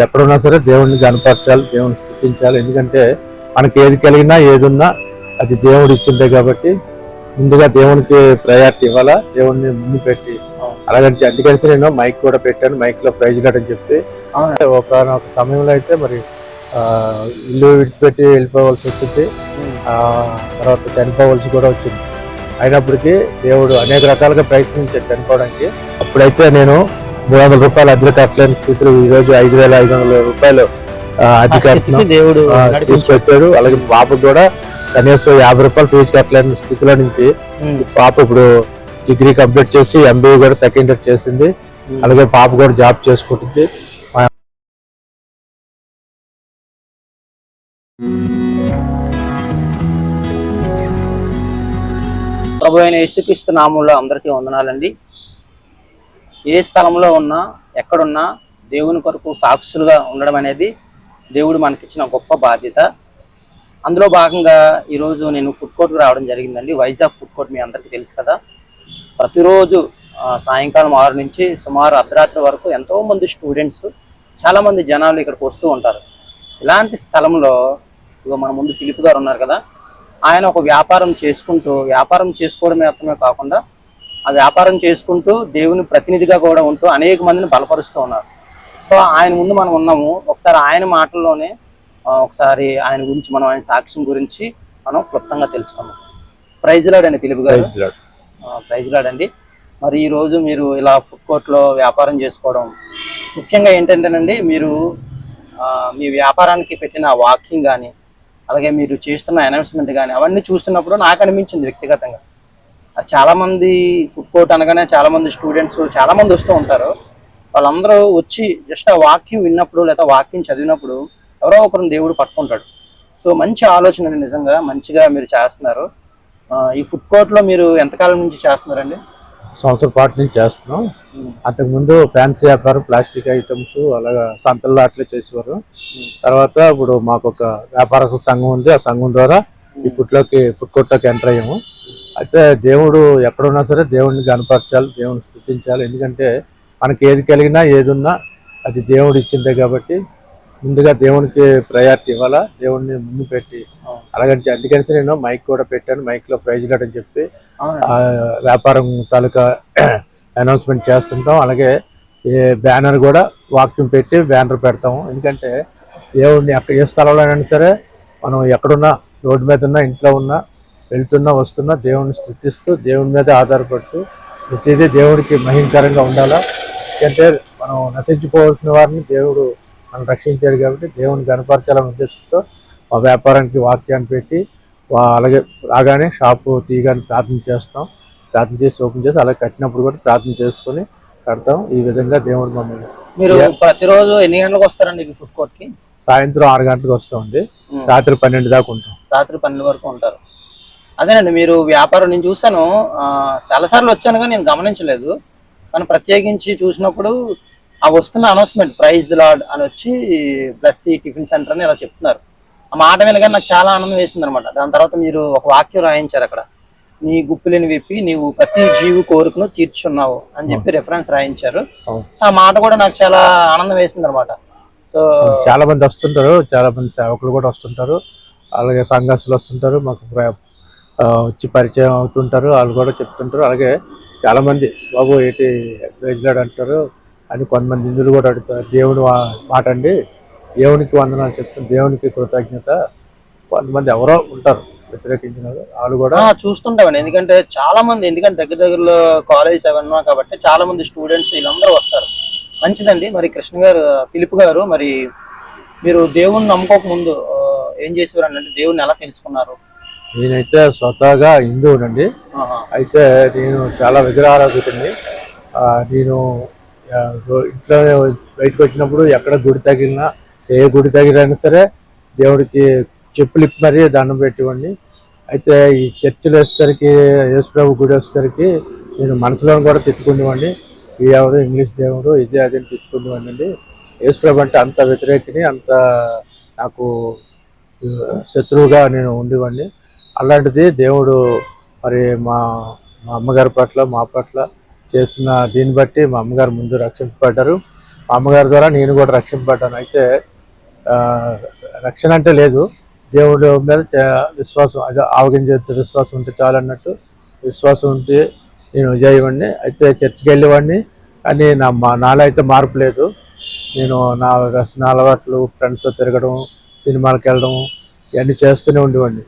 ఎక్కడున్నా సరే దేవుణ్ణి కనపరచాలి దేవుని స్థుతించాలి. ఎందుకంటే మనకి ఏది కలిగినా ఏది ఉన్నా అది దేవుడు ఇచ్చిందే కాబట్టి ముందుగా దేవునికి ప్రయారిటీ ఇవ్వాలా దేవుణ్ణి ముందు పెట్టి. అలాగంటే అందుకని నేను మైక్ కూడా పెట్టాను మైక్లో ప్రైజ్ అని చెప్పి. అవును. ఒక ఒక సమయంలో అయితే మరి ఇల్లు విడిచిపెట్టి వెళ్ళిపోవాల్సి వచ్చింది ఆ, తర్వాత చనిపోవలసి కూడా వచ్చింది. అయినప్పటికీ దేవుడు అనేక రకాలుగా ప్రయత్నించాడు చనిపోవడానికి. అప్పుడైతే నేను మూడు వందల రూపాయలు అద్దె కట్టలేని స్థితిలో ఈ రోజు ఐదు వేల ఐదు వందల రూపాయలు అద్దె దేవుడు తీసుకొచ్చాడు అలాగే పాపకు కూడా కనీసం యాభై రూపాయలు ఫీజు కట్టలేని స్థితిలో నుంచి పాప ఇప్పుడు డిగ్రీ కంప్లీట్ చేసి ఎంబీఏ కూడా సెకండ్ ఇయర్ చేసింది. అలాగే పాప కూడా జాబ్ చేసుకుంటుంది. ప్రభు అయిన యేసుక్రీస్తు నామంలో అందరికీ వందనాలండి. ఏ స్థలంలో ఉన్నా ఎక్కడున్నా దేవుని కొరకు సాక్షులుగా ఉండడం అనేది దేవుడు మనకిచ్చిన గొప్ప బాధ్యత. అందులో భాగంగా ఈరోజు నేను ఫుడ్ కోర్ట్కి రావడం జరిగిందండి. వైజాగ్ ఫుడ్ కోర్ట్ మీ అందరికీ తెలుసు కదా. ప్రతిరోజు సాయంకాలం ఆరు నుంచి సుమారు అర్ధరాత్రి వరకు ఎంతోమంది స్టూడెంట్స్ చాలామంది జనాలు ఇక్కడికి వస్తూ ఉంటారు. ఇలాంటి స్థలంలో ఇగో మన ముందు పిలుపు గారు ఉన్నారు కదా. ఆయన ఒక వ్యాపారం చేసుకుంటూ వ్యాపారం చేసుకోవడం మాత్రమే కాకుండా ఆ వ్యాపారం చేసుకుంటూ దేవుని ప్రతినిధిగా కూడా ఉంటూ అనేక మందిని బలపరుస్తూ ఉన్నారు. సో ఆయన ముందు మనం ఉన్నాము. ఒకసారి ఆయన మాటల్లోనే ఒకసారి ఆయన గురించి మనం ఆయన సాక్ష్యం గురించి మనం క్లుప్తంగా తెలుసుకుందాం. ప్రైజ్ లాడండి పిలుపు గారు. ప్రైజ్ లాడండి మరి ఈ రోజు మీరు ఇలా ఫుడ్ కోర్ట్లో వ్యాపారం చేసుకోవడం ముఖ్యంగా ఏంటంటేనండి మీరు మీ వ్యాపారానికి పెట్టిన వాకింగ్ కానీ అలాగే మీరు చేస్తున్న అనౌన్స్మెంట్ కానీ అవన్నీ చూస్తున్నప్పుడు నాకు అనిపించింది వ్యక్తిగతంగా. చాలా మంది ఫుడ్ కోర్ట్ అనగానే చాలా మంది స్టూడెంట్స్ చాలా మంది వస్తూ ఉంటారు. వాళ్ళందరూ వచ్చి జస్ట్ ఆ వాక్యం విన్నప్పుడు లేదా వాక్యం చదివినప్పుడు ఎవరో ఒకరిని దేవుడు పట్టుకుంటాడు. సో మంచి ఆలోచన నిజంగా. మంచిగా మీరు చేస్తున్నారు. ఈ ఫుడ్ కోర్ట్లో మీరు ఎంతకాలం నుంచి చేస్తున్నారండి? సంవత్సరం పాటు నుంచి చేస్తున్నాం. అంతకుముందు ఫ్యాన్సీ వ్యాపారం ప్లాస్టిక్ ఐటమ్స్ అలాగా సంతల్లో అట్లే చేసేవారు. తర్వాత ఇప్పుడు మాకు ఒక వ్యాపారస్తుల సంఘం ఉంది. ఆ సంఘం ద్వారా ఈ ఫుడ్లోకి ఫుడ్ కోర్ట్లోకి ఎంటర్ అయ్యాము. అయితే దేవుడు ఎక్కడున్నా సరే దేవుడిని కనపరచాలి దేవుని స్థుతించాలి. ఎందుకంటే మనకి ఏది కలిగినా ఏది ఉన్నా అది దేవుడు ఇచ్చిందే కాబట్టి ముందుగా దేవునికి ప్రయారిటీ ఇవ్వాలా దేవుడిని ముందు పెట్టి అలాగంటే అందుకని నేను మైక్ కూడా పెట్టాను. మైక్లో ప్రైజ్ అని చెప్పి వ్యాపారం తాలూకా అనౌన్స్మెంట్ చేస్తుంటాం. అలాగే ఏ బ్యానర్ కూడా వాక్యం పెట్టి బ్యానర్ పెడతాము. ఎందుకంటే దేవుడిని అక్కడ ఏ స్థలంలో అయినా సరే మనం ఎక్కడున్నా రోడ్డు మీద ఉన్నా ఇంట్లో ఉన్నా వెళ్తున్నా వస్తున్నా దేవుడిని స్థుతిస్తూ దేవుని మీద ఆధారపడుతూ ప్రతిదీ దేవుడికి మహింకరంగా ఉండాలా? ఎందుకంటే మనం నశించిపోవాల్సిన వారిని దేవుడు మనం రక్షించాడు కాబట్టి దేవుని కనపరచాలనే ఉద్దేశంతో మా వ్యాపారానికి వాక్యాన్ని పెట్టి అలాగే రాగానే షాపు తీయగానే ప్రార్థన చేస్తాం. ప్రార్థన చేసి ఓపెన్ చేసి అలాగే కట్టినప్పుడు కూడా ప్రార్థన చేసుకొని కడతాం. ఈ విధంగా దేవుడు మమ్మల్ని మీరు ప్రతిరోజు ఎన్ని గంటలకు వస్తారండి ఫుడ్ కోర్ట్కి? సాయంత్రం ఆరు గంటలకు వస్తుంది ఉమ్. రాత్రి పన్నెండు దాకా ఉంటాం. రాత్రి పన్నెండు వరకు ఉంటారు. అదేనండి మీరు వ్యాపారం నేను చూసాను ఆ, చాలాసార్లు వచ్చాను కానీ నేను గమనించలేదు. కానీ ప్రత్యేకించి చూసినప్పుడు ఆ వస్తున్న అనౌన్స్మెంట్ ప్రైజ్ లాడ్ అని వచ్చి ప్లస్ ఈ టిఫిన్ సెంటర్ అని ఇలా చెప్తున్నారు. ఆ మాట వినగానే నాకు చాలా ఆనందం వేసింది అనమాట దాని తర్వాత మీరు ఒక వాక్యం రాయించారు అక్కడ. నీ గుప్పిలిని విప్పి నీవు ప్రతి జీవి కోరికను తీర్చున్నావు అని చెప్పి రెఫరెన్స్ రాయించారు. సో ఆ మాట కూడా నాకు చాలా ఆనందం వేసింది అనమాట సో చాలా మంది వస్తుంటారు. చాలా మంది సేవకులు కూడా వస్తుంటారు. అలాగే సంఘస్థులు వస్తుంటారు. మాకు వచ్చి పరిచయం అవుతుంటారు వాళ్ళు కూడా చెప్తుంటారు. అలాగే చాలామంది బాబు ఏంటి ప్రైజ్లాడ్ అంటారు? అని కొంతమంది ఇందులో కూడా అడుగుతారు. దేవుని మాట అండి. దేవునికి వందనాలు చెప్తారు దేవునికి కృతజ్ఞత. కొంతమంది ఎవరో ఉంటారు వ్యతిరేకించిన వాళ్ళు. కూడా చూస్తుంటామండి. ఎందుకంటే చాలా మంది ఎందుకంటే దగ్గర దగ్గరలో కాలేజ్ అవన్నీ కాబట్టి చాలా మంది స్టూడెంట్స్ వీళ్ళందరూ వస్తారు. మంచిదండి. మరి కృష్ణ గారు పిలుపు గారు మరి మీరు దేవుణ్ణి నమ్ముకోక ముందు ఏం చేసేవారు అంటే దేవుణ్ణి ఎలా తెలుసుకున్నారు? నేనైతే స్వతహాగా హిందువునండి. అయితే నేను చాలా విగ్రహారాధకుడిని. నేను ఇంట్లో బయటకు వచ్చినప్పుడు ఎక్కడ గుడి తగిలినా ఏ గుడి తగిలినా సరే దేవుడికి చెప్పులు ఇప్పి మరీ దండం పెట్టివ్వండి అయితే ఈ చర్చిలు వచ్చేసరికి యేసుప్రభు గుడి వచ్చేసరికి నేను మనసులో కూడా తిట్టుకునేవాడిని. ఈ ఎవరు ఇంగ్లీష్ దేవుడు ఇదే అదే అని తిట్టుకునేవాడిని అండి. యేసుప్రభు అంటే అంత వ్యతిరేకిని అంత నాకు శత్రువుగా నేను ఉండేవాడిని. అలాంటిది దేవుడు మరి మా మా అమ్మగారి పట్ల మా పట్ల చేసిన దీన్ని బట్టి మా అమ్మగారు ముందు రక్షించబడ్డారు మా అమ్మగారి ద్వారా నేను కూడా రక్షింపబడ్డాను. అయితే రక్షణ అంటే లేదు. దేవుడు మీద విశ్వాసం అదే ఆవగింజ విశ్వాసం ఉంటే చాలు అన్నట్టు విశ్వాసం ఉంటే నేను విజయవాడిని. అయితే చర్చికి వెళ్ళేవాడిని. కానీ నా మా నాలో అయితే మార్పు లేదు. నేను నా నా అలవాట్లు ఫ్రెండ్స్తో తిరగడం సినిమాలకు వెళ్ళడం ఇవన్నీ చేస్తూనే ఉండేవాడిని.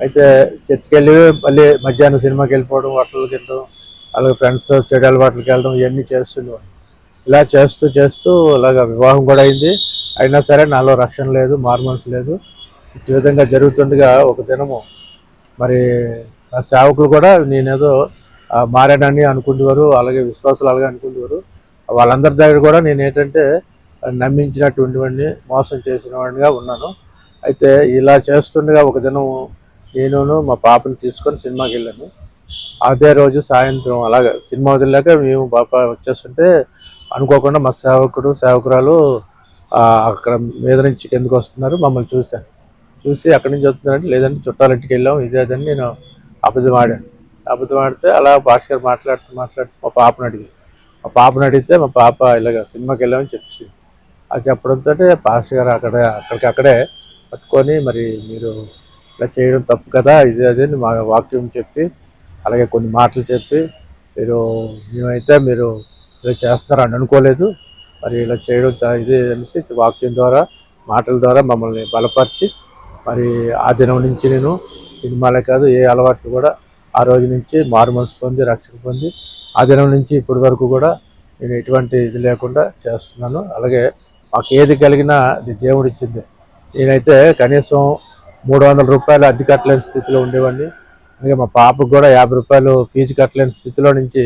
అయితే చర్చికి వెళ్ళి మళ్ళీ మధ్యాహ్నం సినిమాకి వెళ్ళిపోవడం హోటల్కి వెళ్ళడం అలాగే ఫ్రెండ్స్తో చెడు అలవాట్లకి వెళ్ళడం ఇవన్నీ చేస్తుండేవాడిని. ఇలా చేస్తూ చేస్తూ ఇలాగ వివాహం కూడా అయింది. అయినా సరే నాలో రక్షణ లేదు మార్మల్స్ లేదు. ఈ విధంగా జరుగుతుండగా ఒక దినము మరి నా సేవకులు కూడా నేనేదో మారాడని అనుకునేవారు అలాగే విశ్వాసాలు అలాగే అనుకునేవారు వాళ్ళందరి దగ్గర కూడా నేను ఏంటంటే నమ్మించినటువంటి వాడిని మోసం చేసిన వాడిగా ఉన్నాను. అయితే ఇలా చేస్తుండగా ఒక దినం నేను మా పాపను తీసుకొని సినిమాకి వెళ్ళాను. అదే రోజు సాయంత్రం అలాగా సినిమా వదిలేక మేము పాప వచ్చేస్తుంటే అనుకోకుండా మా సేవకుడు సేవకురాలు అక్కడ మీద నుంచి కిందకు వస్తున్నారు. మమ్మల్ని చూశాను చూసి అక్కడి నుంచి వస్తున్నారంటే లేదంటే చుట్టాలింటికి వెళ్ళాం. ఇదే అదని నేను అబద్ధం ఆడాను. అబద్ధం ఆడితే అలా భాష గారు మాట్లాడుతూ మాట్లాడుతూ మా పాపను అడిగి మా పాపను అడిగితే మా పాప ఇలాగ సినిమాకి వెళ్ళామని చెప్పింది. అది చెప్పడంతో భాష గారు అక్కడ అక్కడికి అక్కడే పట్టుకొని మరి మీరు ఇలా చేయడం తప్పు కదా ఇది అదే అని మా వాక్యం చెప్పి అలాగే కొన్ని మాటలు చెప్పి మీరు మేమైతే మీరు ఇలా చేస్తారని అనుకోలేదు. మరి ఇలా చేయడం ఇదే ఇది అనేసి వాక్యం ద్వారా మాటల ద్వారా మమ్మల్ని బలపరిచి మరి ఆ దినం నుంచి నేను సినిమాలే కాదు ఏ అలవాట్లు కూడా ఆ రోజు నుంచి మారు మనసు పొంది రక్షణ పొంది ఆ దినం నుంచి ఇప్పటి వరకు కూడా నేను ఎటువంటి ఇది లేకుండా చేస్తున్నాను. అలాగే మాకు ఏది కలిగినా అది దేవుడు ఇచ్చింది నేనైతే కనీసం మూడు వందల రూపాయలు అద్దె కట్టలేని స్థితిలో ఉండేవాడిని. అలాగే మా పాపకు కూడా యాభై రూపాయలు ఫీజు కట్టలేని స్థితిలో నుంచి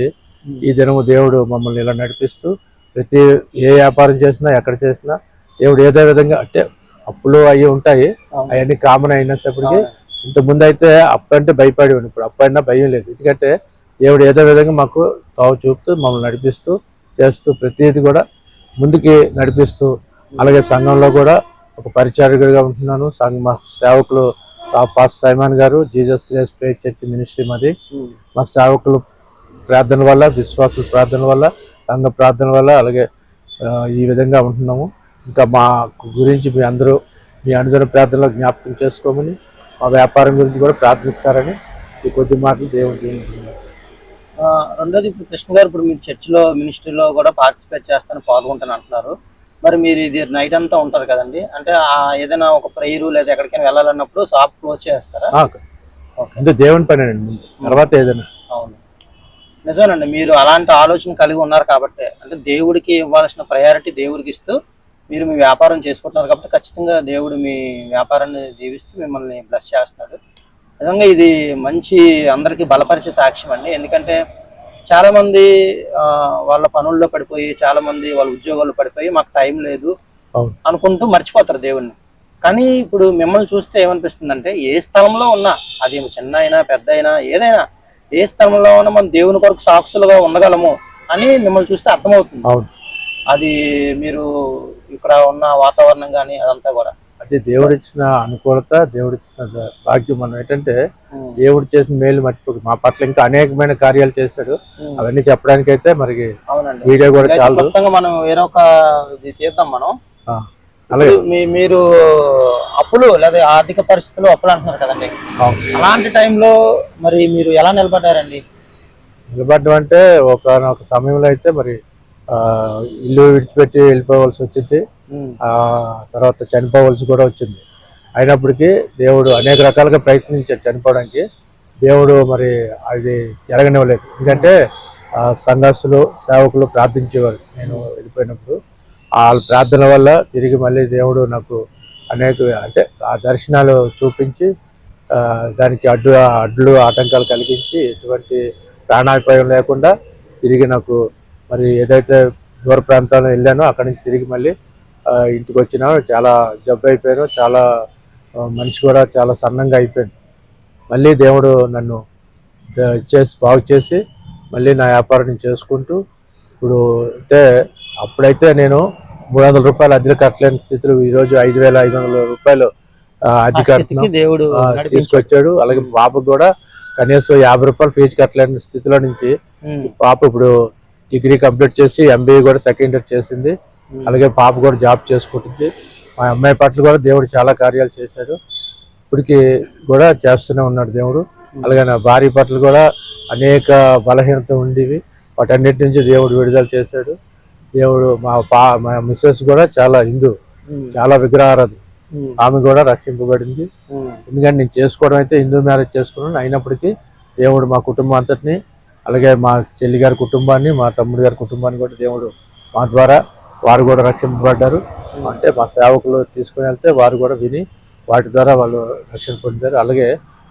ఈ దినము దేవుడు మమ్మల్ని ఇలా నడిపిస్తూ ప్రతి ఏ వ్యాపారం చేసినా ఎక్కడ చేసినా దేవుడు ఏదో విధంగా అంటే అప్పులు అవి ఉంటాయి. అవును. అవన్నీ కామన్ అయినప్పటికీ ఇంత ముందు అయితే అప్పు అంటే భయపడేవాడు ఇప్పుడు అప్పు అయినా భయం లేదు. ఎందుకంటే దేవుడు ఏదో విధంగా మాకు తావు చూపుతూ మమ్మల్ని నడిపిస్తూ చేస్తూ ప్రతిదీ కూడా ముందుకి నడిపిస్తూ అలాగే సంఘంలో కూడా ఒక పరిచారకుడిగా ఉంటున్నాను. సంఘ మా సేవకులు పాస్ సైమాన్ గారు Jesus Christ pray church ministry మాది. మా సేవకులు ప్రార్థన వల్ల విశ్వాసుల ప్రార్థన వల్ల సంఘ ప్రార్థన వల్ల అలాగే ఈ విధంగా ఉంటున్నాము. ఇంకా మా గురించి మీ అందరూ మీ అనుదిన ప్రార్థనలో జ్ఞాపకం చేసుకోమని మా వ్యాపారం గురించి కూడా ప్రార్థిస్తారని ఈ కొద్ది మాటలు దేవుడు రెండోది ఇప్పుడు కృష్ణ గారు ఇప్పుడు మీరు చర్చిలో మినిస్ట్రీలో కూడా పార్టిసిపేట్ చేస్తాను పాల్గొంటాను అంటున్నారు. మరి మీరు ఇది నైట్ అంతా ఉంటారు కదండి. అంటే ఆ ఏదైనా ఒక ప్రేయరు లేదా ఎక్కడికైనా వెళ్ళాలన్నప్పుడు షాప్ క్లోజ్ చేస్తారా? అంటే దేవుని పని అండి. తర్వాత ఏదైనా. అవును. నిజమేనండి. మీరు అలాంటి ఆలోచన కలిగి ఉన్నారు కాబట్టి అంటే దేవుడికి ఇవ్వాల్సిన ప్రయారిటీ దేవుడికి ఇస్తూ మీరు మీ వ్యాపారం చేసుకుంటున్నారు కాబట్టి ఖచ్చితంగా దేవుడు మీ వ్యాపారాన్ని దీవిస్తూ మిమ్మల్ని బ్లెస్ చేస్తాడు. నిజంగా ఇది మంచి అందరికీ బలపరిచే సాక్ష్యం అండి. ఎందుకంటే చాలా మంది వాళ్ళ పనుల్లో పడిపోయి చాలా మంది వాళ్ళ ఉద్యోగాల్లో పడిపోయి మాకు టైం లేదు అనుకుంటూ మర్చిపోతారు దేవుణ్ణి. కానీ ఇప్పుడు మిమ్మల్ని చూస్తే ఏమనిపిస్తుందంటే ఏ స్థలంలో ఉన్నా అది చిన్న అయినా పెద్ద అయినా ఏదైనా ఏ స్థలంలో ఉన్నా మనం దేవుని కొరకు సాక్షులుగా ఉండగలము అని మిమ్మల్ని చూస్తే అర్థమవుతుంది. అది మీరు ఇక్కడ ఉన్న వాతావరణం కానీ అదంతా కూడా. అదే దేవుడిచ్చిన అనుకూలత దేవుడిచ్చిన భాగ్యం మనం ఏంటంటే దేవుడు చేసిన మేలు మర్చిపోదు మా పట్ల ఇంకా అనేకమైన కార్యాలు చేశాడు. అవన్నీ చెప్పడానికి అయితే మరి వీడియో కూడా చాలు మనం వేరొక తీద్దాం మనం. అలాగే. మీరు అప్పులు లేదా ఆర్థిక పరిస్థితులు అప్పులు అంటున్నారు కదండి. అలాంటి టైంలో మరి మీరు ఎలా నిలబడ్డారండి? నిలబడడం అంటే ఒక సమయంలో అయితే మరి ఇల్లు విడిచిపెట్టి వెళ్ళిపోవాల్సి వచ్చింది. తర్వాత చనిపోవలసి కూడా వచ్చింది. అయినప్పటికీ దేవుడు అనేక రకాలుగా ప్రయత్నించాడు చనిపోవడానికి. దేవుడు మరి అది జరగనివ్వలేదు ఎందుకంటే ఆ సంఘస్థులు సేవకులు ప్రార్థించేవారు. నేను వెళ్ళిపోయినప్పుడు వాళ్ళ ప్రార్థన వల్ల తిరిగి మళ్ళీ దేవుడు నాకు అనేక అంటే ఆ దర్శనాలు చూపించి దానికి అడ్డు అడ్లు ఆటంకాలు కలిగించి ఎటువంటి ప్రాణాపాయం లేకుండా తిరిగి నాకు మరి ఏదైతే దూర ప్రాంతాల్లో వెళ్ళానో అక్కడి నుంచి తిరిగి మళ్ళీ ఇంటికి వచ్చినా చాలా జబ్బు అయిపోయాను చాలా మనిషి కూడా చాలా సన్నంగా అయిపోయాను మళ్ళీ దేవుడు నన్ను చేసి బాగు చేసి మళ్ళీ నా వ్యాపారం చేసుకుంటూ ఇప్పుడు అంటే అప్పుడైతే నేను మూడు వందల రూపాయలు అద్దెలు కట్టలేని స్థితిలో ఈరోజు ఐదు వేల ఐదు వందల రూపాయలు అద్దె దేవుడు తీసుకొచ్చాడు. అలాగే పాపకు కూడా కనీసం యాభై రూపాయలు ఫీజు కట్టలేని స్థితిలో నుంచి పాప ఇప్పుడు డిగ్రీ కంప్లీట్ చేసి ఎంబీఏ కూడా సెకండ్ ఇయర్ చేసింది. అలాగే పాప కూడా జాబ్ చేసుకుంటుంది. మా అమ్మాయి పట్ల కూడా దేవుడు చాలా కార్యాలు చేశాడు. ఇప్పటికి కూడా చేస్తూనే ఉన్నాడు దేవుడు. అలాగే నా భార్య పట్ల కూడా అనేక బలహీనత ఉండేవి. వాటన్నిటి నుంచి దేవుడు విడుదల చేశాడు. దేవుడు మా పా మా మిస్సెస్ కూడా చాలా హిందూ. ఉమ్, చాలా విగ్రహారాధి. ఆమె కూడా రక్షింపబడింది. ఎందుకంటే నేను చేసుకోవడం అయితే హిందూ మ్యారేజ్ చేసుకున్నాను. అయినప్పటికీ దేవుడు మా కుటుంబం అంతటిని అలాగే మా చెల్లి గారి కుటుంబాన్ని మా తమ్ముడు గారి కుటుంబాన్ని కూడా దేవుడు మా ద్వారా వారు కూడా రక్షింపబడ్డారు. అంటే మా సేవకులు తీసుకుని వెళ్తే వారు కూడా విని వాటి ద్వారా వాళ్ళు రక్షణ పొందారు. అలాగే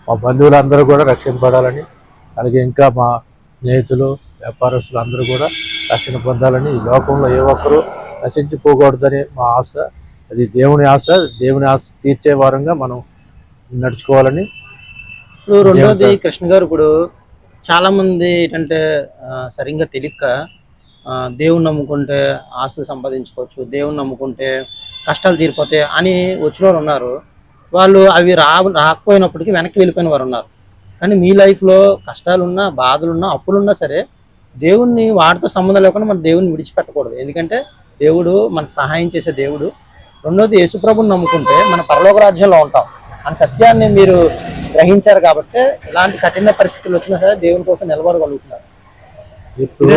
మా బంధువులందరూ కూడా రక్షింపబడాలని అలాగే ఇంకా మా స్నేహితులు వ్యాపారస్తులు అందరూ కూడా రక్షణ పొందాలని ఈ లోకంలో ఏ ఒక్కరూ నశించిపోకూడదని మా ఆశ. అది దేవుని ఆశ. దేవుని ఆశ తీర్చే వారంగా మనం నడుచుకోవాలని ఇప్పుడు రెండోది కృష్ణ గారు ఇప్పుడు చాలా మంది ఏంటంటే సరిగ్గా తెలియక దేవుని నమ్ముకుంటే ఆస్తులు సంపాదించుకోవచ్చు దేవుని నమ్ముకుంటే కష్టాలు తీరిపోతాయి అని వచ్చిన వారు ఉన్నారు. వాళ్ళు అవి రా రాకపోయినప్పటికీ వెనక్కి వెళ్ళిపోయిన వారు ఉన్నారు. కానీ మీ లైఫ్లో కష్టాలున్నా బాధలున్నా అప్పులున్నా సరే దేవుణ్ణి వాటితో సంబంధం లేకుండా మన దేవుని విడిచిపెట్టకూడదు. ఎందుకంటే దేవుడు మనకు సహాయం చేసే దేవుడు. రెండోది యేసుప్రభుని నమ్ముకుంటే మన పరలోక రాజ్యంలో ఉంటాం. అని సత్యాన్ని మీరు గ్రహించారు కాబట్టి ఇలాంటి కఠిన పరిస్థితులు వచ్చినా సరే దేవుని కోసం నిలబడగలుగుతున్నారు. ఇప్పుడు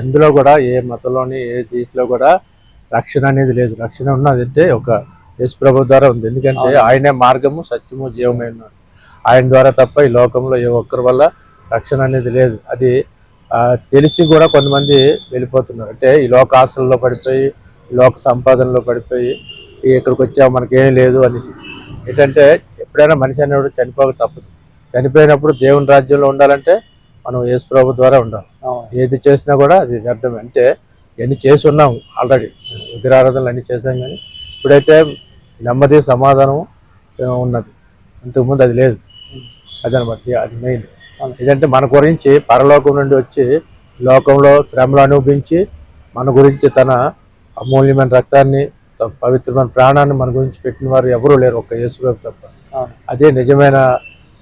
ఎందులో కూడా ఏ మతంలోని ఏ దీంట్లో కూడా రక్షణ అనేది లేదు. రక్షణ ఉన్నది అంటే ఒక యేసు ప్రభు ద్వారా ఉంది. ఎందుకంటే ఆయనే మార్గము సత్యము జీవమే ఉన్నాడు ఆయన ద్వారా తప్ప ఈ లోకంలో ఏ ఒక్కరి వల్ల రక్షణ అనేది లేదు. అది తెలిసి కూడా కొంతమంది వెళ్ళిపోతున్నారు. అంటే ఈ లోక ఆశల్లో పడిపోయి లోక సంపాదనలో పడిపోయి ఇక్కడికి వచ్చా మనకేం లేదు అని ఏంటంటే ఎప్పుడైనా మనిషి అనేవాడు చనిపోక తప్పదు. చనిపోయినప్పుడు దేవుని రాజ్యంలో ఉండాలంటే మనం యేసు ప్రభు ద్వారా ఉండాలి. ఏది చేసినా కూడా అది వ్యర్థమే. అంటే ఇవన్నీ చేసి ఉన్నాం ఆల్రెడీ. విగ్రహారాధనలు అన్నీ చేసాం కానీ ఇప్పుడైతే నెమ్మది సమాధానం ఉన్నది. అంతకుముందు అది లేదు. అదనమాట అది మెయిన్ ఇదంటే మన గురించి పరలోకం నుండి వచ్చి లోకంలో శ్రమలు అనుభవించి మన గురించి తన అమూల్యమైన రక్తాన్ని తన పవిత్రమైన ప్రాణాన్ని మన గురించి పెట్టిన వారు ఎవరూ లేరు ఒక్క యేసుప్రభు తప్ప. అదే నిజమైన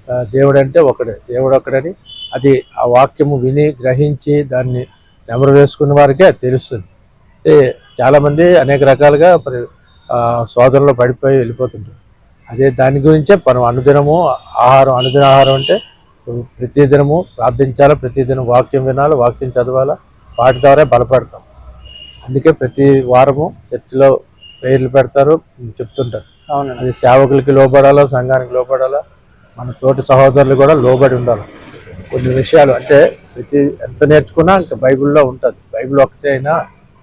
ఆ, దేవుడు అంటే ఒకడే. దేవుడు ఒకడని అది ఆ వాక్యము విని గ్రహించి దాన్ని నెమరు వేసుకున్న వారికే అది తెలుస్తుంది. చాలామంది అనేక రకాలుగా మరి శోధనలో పడిపోయి వెళ్ళిపోతుంటారు. అదే దాని గురించే మనం అనుదినము ఆహారం అనుదిన ఆహారం అంటే ప్రతిదినము ప్రార్థించాలా ప్రతిదినం వాక్యం వినాలి వాక్యం చదవాలా వాటి ద్వారా బలపడతాం. అందుకే ప్రతి వారము చర్చిలో ప్రేయర్లు పెడతారు చెప్తుంటారు. అవునండి. అది సేవకులకి లోబడాలో సంఘానికి లోబడాలా మన తోటి సహోదరులు కూడా లోబడి ఉండాలి. కొన్ని విషయాలు. అంటే ప్రతి ఎంత నేర్చుకున్నా ఇంకా బైబిల్లో ఉంటుంది. బైబిల్ ఒకటే అయినా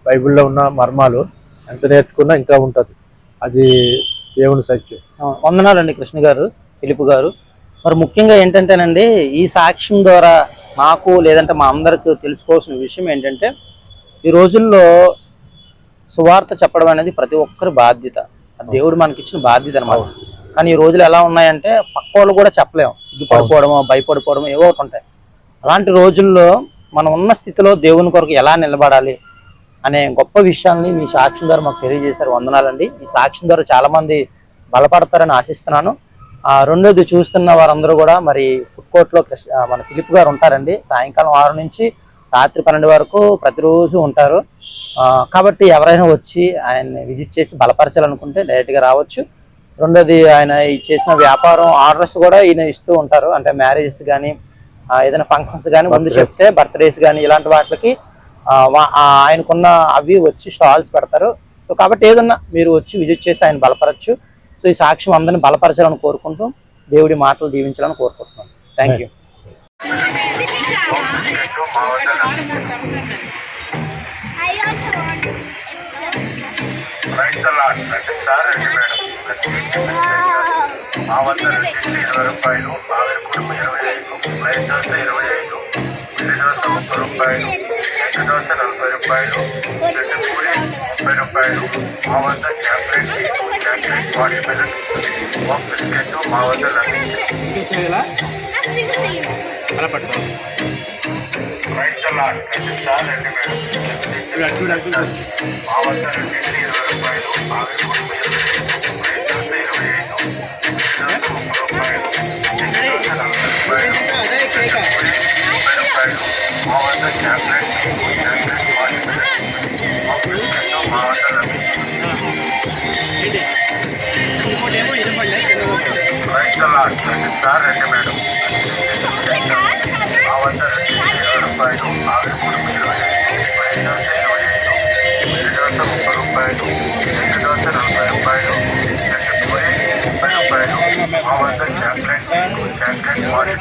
బైబిల్లో ఉన్న మర్మాలు ఎంత నేర్చుకున్నా ఇంకా ఉంటుంది. అది దేవుని సత్యం. వందనాలండి కృష్ణ గారు పిలుపు గారు. మరి ముఖ్యంగా ఏంటంటేనండి ఈ సాక్ష్యం ద్వారా నాకు లేదంటే మా అందరికి తెలుసుకోవాల్సిన విషయం ఏంటంటే ఈ రోజుల్లో సువార్త చెప్పడం అనేది ప్రతి ఒక్కరి బాధ్యత. దేవుడు మనకి ఇచ్చిన బాధ్యత అనమాట కానీ ఈ రోజులు ఎలా ఉన్నాయంటే పక్క వాళ్ళు కూడా చెప్పలేము. సిగ్గుపడిపోవడమో భయపడిపోవడమో ఏవో ఒకటి ఉంటాయి. అలాంటి రోజుల్లో మనం ఉన్న స్థితిలో దేవుని కొరకు ఎలా నిలబడాలి అనే గొప్ప విషయాన్ని మీ సాక్ష్యం ద్వారా మాకు తెలియజేశారు. వందనాలండి. ఈ సాక్ష్యం ద్వారా చాలా మంది బలపడతారని ఆశిస్తున్నాను. ఆ, రెండోది చూస్తున్న వారందరూ కూడా మరి ఫుడ్ కోర్ట్లో మన పిలుపు గారు ఉంటారండి. సాయంకాలం ఆరు నుంచి రాత్రి పన్నెండు వరకు ప్రతిరోజు ఉంటారు. కాబట్టి ఎవరైనా వచ్చి ఆయన్ని విజిట్ చేసి బలపరచాలనుకుంటే డైరెక్ట్గా రావచ్చు. రెండోది ఆయన ఈ చేసిన వ్యాపారం ఆర్డర్స్ కూడా ఈయన ఇస్తూ ఉంటారు. అంటే మ్యారేజెస్ కానీ ఏదైనా ఫంక్షన్స్ కానీ ముందు చెప్తే బర్త్డేస్ కానీ ఇలాంటి వాటికి ఆయనకున్న అవి వచ్చి స్టాల్స్ పెడతారు. సో కాబట్టి ఏదన్నా మీరు వచ్చి విజిట్ చేసి ఆయన బలపరచు. సో ఈ సాక్ష్యం అందరిని బలపరచాలని కోరుకుంటూ దేవుడి మాటలు దీవించాలని కోరుకుంటున్నాను థ్యాంక్ యూ మా వద్ద రెండింటి ఇరవై రూపాయలు ఆవిరి కుడుపు ఇరవై ఐదు రైతు దోశ ఇరవై ఐదు ఉల్లి దోశ ముప్పై రూపాయలు ఎగ్ దోశ నలభై రూపాయలు రెండు పూరి ముప్పై రూపాయలు మా వద్ద చాక్లెట్ చాక్లెట్ వాటర్ మిలన్ ఒక బిస్కెట్ మా వద్ద రైతులాట్ ప్రతిసారి రండి మేడం మా వద్ద రెండింటి ఇరవై రూపాయలు ఆవిరి కుడుపు ఇరవై ఐదు రైతు దోశ ఇరవై ఐదు ఉల్లి దోశ ముప్పై రూపాయలు ఎగ్ దోశ నలభై రూపాయలు రెండు పూరి ముప్పై రూపాయలు రూపాయలు మా వద్ద చాక్లెట్ కేక్ చాక్లెట్ వాటర్ మా బిస్కెట్ మా వద్ద లభించింది రైతుల సార్ రండి మేడం మా వద్ద రెండు ఇరవై రూపాయలు ఆవిరి పొడుపు ఇరవై ఐదు పది దోశ ఇరవై ఐదు వేడి దోశ ముప్పై రూపాయలు రెండు దోశ నలభై రూపాయలు చెట్టు పూరి ముప్పై రూపాయలు మా వద్ద చాక్లెట్ కేక్ చాక్లెట్ వాటర్